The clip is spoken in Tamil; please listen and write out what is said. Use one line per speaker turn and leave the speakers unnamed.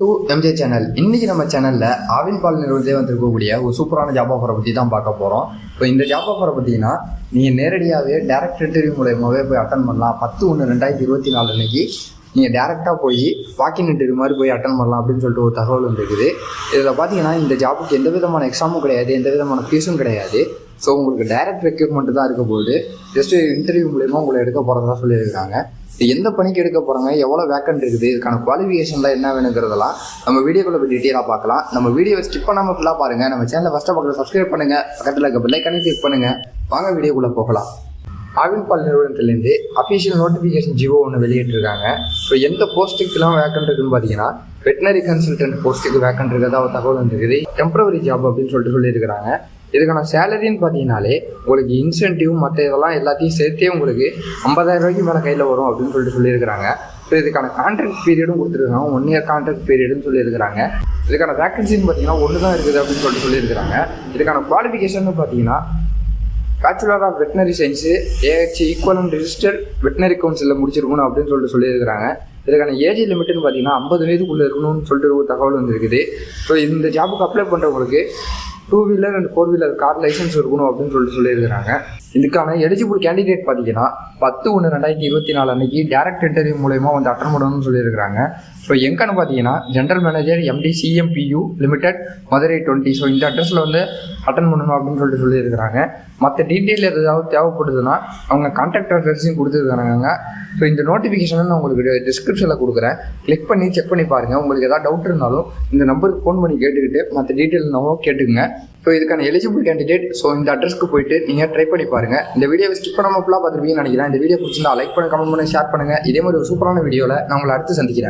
டூ எம்ஜே சேனல் இன்னைக்கு நம்ம சேனல்ல ஆவின் பால் நிறுவனத்திலே வந்திருக்கக்கூடிய ஒரு சூப்பரான ஜாப் ஆஃபரை பற்றி தான் பார்க்க போகிறோம் இப்போ இந்த ஜாப் ஆஃபரை பார்த்தீங்கன்னா நீங்கள் நேரடியாகவே டேரக்ட் இன்டர்வியூ மூலயமாவே போய் அட்டன் பண்ணலாம். பத்து ஒன்று ரெண்டாயிரத்தி இருபத்தி நாலு அன்னைக்கு நீங்கள் டேரெக்டாக போய் வாக்கிங் இன்டர்வியூ மாதிரி போய் அட்டன் பண்ணலாம் அப்படின்னு சொல்லிட்டு ஒரு தகவல் வந்துருக்குது. இதில் பார்த்தீங்கன்னா இந்த ஜாபுக்கு எந்த விதமான எக்ஸாமும் கிடையாது எந்த விதமான ஃபீஸும் கிடையாது. ஸோ உங்களுக்கு டைரக்ட் ரெக்யூர்மெண்ட் தான் இருக்க போகுது. ஜஸ்ட் இன்டர்வியூ மூலயமா உங்களை எடுக்க போகிறதா சொல்லியிருக்காங்க. இது எந்த பணிக்கு எடுக்க போகிறாங்க எவ்வளோ வேக்கன்ட் இருக்குது இதுக்கான குவாலிஃபிகேஷன்லாம் என்ன வேணுங்கிறதெல்லாம் நம்ம வீடியோக்குள்ள போய் டீட்டெயிலாக பார்க்கலாம். நம்ம வீடியோ ஸ்கிப் பண்ணாமல் ஃபுல்லாக பாருங்கள் நம்ம சேனலை ஃபஸ்ட்டாக பக்கத்தில் சப்ஸ்கிரைப் பண்ணுங்கள் பக்கத்தில் இருக்க பெல்லைக்கானே கிளிக் பண்ணுங்கள் வாங்க வீடியோக்குள்ளே போகலாம். ஆவின் பால் நிறுவனத்திலேருந்து அஃபிஷியல் நோட்டிஃபிகேஷன் ஜிஓ ஒன்று வெளியிட்டிருக்காங்க. ஸோ எந்த போஸ்ட்டுக்கெல்லாம் வேக்கன்ட் இருக்குன்னு பார்த்தீங்கன்னா வெட்டினரி கன்சல்டன்ட் போஸ்ட்டுக்கு வேக்கன்ட் இருக்கிறதா ஒரு தகவல் வந்துருக்குது. டெம்பரவரி ஜாப் அப்படின்னு சொல்லிட்டு சொல்லியிருக்கிறாங்க. இதுக்கான சேலரின்னு பார்த்தீங்கனாலே உங்களுக்கு இன்சென்டிவ் மற்ற இதெல்லாம் எல்லாத்தையும் சேர்த்தே உங்களுக்கு ஐம்பதாயிரம் ரூபாய்க்கு மேலே கையில் வரும் அப்படின்னு சொல்லிட்டு சொல்லியிருக்கிறாங்க. ஸோ இதுக்கான கான்ட்ராக்ட் பீரியடும் கொடுத்துருக்காங்க. ஒன் இயர் கான்ட்ராக்ட் பீரியடுன்னு சொல்லியிருக்கிறாங்க. இதுக்கான வேக்கன்சின்னு பார்த்தீங்கன்னா ஒன்று தான் இருக்குது அப்படின்னு சொல்லிட்டு சொல்லியிருக்கிறாங்க. இதுக்கான குவாலிஃபிகேஷன் பார்த்தீங்கன்னா bachelor of veterinary science AH equivalent register veterinary கவுன்சிலில் முடிச்சிருக்கணும் அப்படின்னு சொல்லிட்டு சொல்லியிருக்கிறாங்க. இதுக்கான ஏஜ் லிமிட்னு பார்த்தீங்கன்னா ஐம்பது வயதுக்குள்ளே இருக்கணும்னு சொல்லிட்டு ஒரு தகவல் வந்துருக்குது. ஸோ இந்த ஜாபுக்கு அப்ளை பண்ணுறவங்களுக்கு two wheeler and four wheeler car licence இருக்கணும் அப்படின்னு சொல்லிட்டு சொல்லியிருக்கிறாங்க. இதுக்கான எலிஜிபிள் கேண்டிடேட் பார்த்தீங்கன்னா பத்து ஒன்று ரெண்டாயிரத்தி இருபத்தி நாலு அன்னைக்கு டேரக்ட் இன்டர்வியூ மூலயமா வந்து அட்டன் பண்ணணும்னு சொல்லியிருக்கிறாங்க. ஸோ எங்கன்னு பார்த்தீங்கன்னா general manager MD CMPU limited Madurai twenty so இந்த அட்ரஸில் வந்து அட்டன் பண்ணணும் அப்படின்னு சொல்லிட்டு சொல்லியிருக்கிறாங்க. மற்ற டீட்டெயில் ஏதாவது தேவைப்படுதுன்னா அவங்க கான்டாக்ட் அட்ரஸையும் கொடுத்துருக்காங்க ஸோ இந்த நோட்டிஃபிகேஷனை நான் உங்களுக்கு டிஸ்கிரிப்ஷனில் கொடுக்குறேன். கிளிக் பண்ணி செக் பண்ணி பாருங்கள் உங்களுக்கு ஏதாவது டவுட் இருந்தாலும் இந்த நம்பருக்கு ஃபோன் பண்ணி கேட்டுக்கிட்டு மற்ற டீட்டெயில் என்னவோ கேட்டுங்க ஸோ இதுக்கான எலிஜிபிள் கேண்டிடேட் ஸோ இந்த அட்ரஸ்க்கு போயிட்டு நீங்கள் ட்ரை பண்ணி பாருங்கள் இந்த வீடியோவை ஸ்கிப் பண்ணாமல் ஃபுல்லாக பார்த்துருப்பீங்கன்னு நினைக்கிறேன். இந்த வீடியோ பிடிச்சிருந்தா லைக் பண்ணுங்க கமெண்ட் பண்ணி ஷேர் பண்ணுங்கள் இதே மாதிரி ஒரு சூப்பரான வீடியோவில் நான் உங்களை அடுத்து சந்திக்கிறேன்.